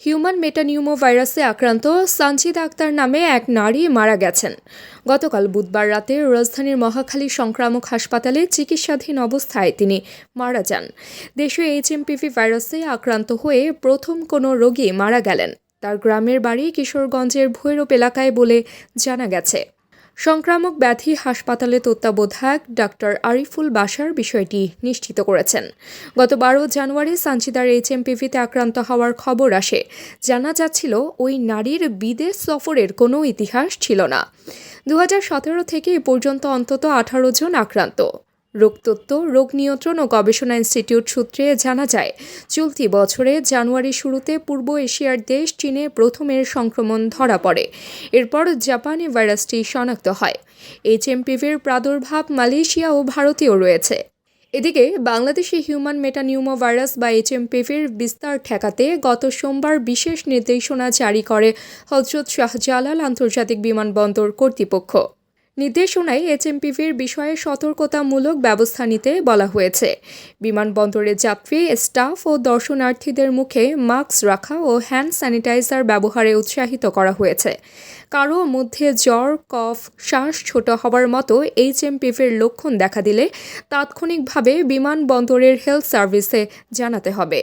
Human metapneumo ভাইরাসে আক্রান্ত সানজিদ আক্তার নামে এক নারী মারা গেছেন। গতকাল বুধবার রাতে রাজধানীর মহাখালী সংক্রামক হাসপাতালে চিকিৎসাধীন অবস্থায় তিনি মারা যান। দেশে এইচএমপিভি ভাইরাসে আক্রান্ত হয়ে প্রথম কোনো রোগী মারা গেলেন। তার গ্রামের বাড়ি কিশোরগঞ্জের ভৈরব এলাকায় বলে জানা গেছে। সংক্রামক ব্যাধি হাসপাতালে তত্ত্বাবধায়ক ডাক্তার আরিফুল বাসার বিষয়টি নিশ্চিত করেছেন। গত বারো জানুয়ারি সানচিদার এইচএমপিভিতে আক্রান্ত হওয়ার খবর আসে। জানা যাচ্ছিল, ওই নারীর বিদেশ সফরের কোনো ইতিহাস ছিল না। দু হাজার সতেরো থেকে এ পর্যন্ত অন্তত আঠারো জন আক্রান্ত। রোগতত্ত্ব, রোগ নিয়ন্ত্রণ ও গবেষণা ইনস্টিটিউট সূত্রে জানা যায়, চলতি বছরে জানুয়ারি শুরুতে পূর্ব এশিয়ার দেশ চীনে প্রথমের সংক্রমণ ধরা পড়ে। এরপর জাপানে ভাইরাসটি শনাক্ত হয়। এইচএমপিভির প্রাদুর্ভাব মালয়েশিয়া ও ভারতেও রয়েছে। এদিকে বাংলাদেশে হিউম্যান মেটানিউমো ভাইরাস বা এইচএমপিভির বিস্তার ঠেকাতে গত সোমবার বিশেষ নির্দেশনা জারি করে হজরত শাহজালাল আন্তর্জাতিক বিমানবন্দর কর্তৃপক্ষ। নির্দেশনায় এইচএমপিভির বিষয়ে সতর্কতামূলক ব্যবস্থা নিতে বলা হয়েছে। বিমানবন্দরে যাত্রী, স্টাফ ও দর্শনার্থীদের মুখে মাস্ক রাখা ও হ্যান্ড স্যানিটাইজার ব্যবহারে উৎসাহিত করা হয়েছে। কারও মধ্যে জ্বর, কফ, শ্বাস ছোট হওয়ার মতো এইচএমপিভির লক্ষণ দেখা দিলে তাৎক্ষণিকভাবে বিমানবন্দরের হেলথ সার্ভিসে জানাতে হবে।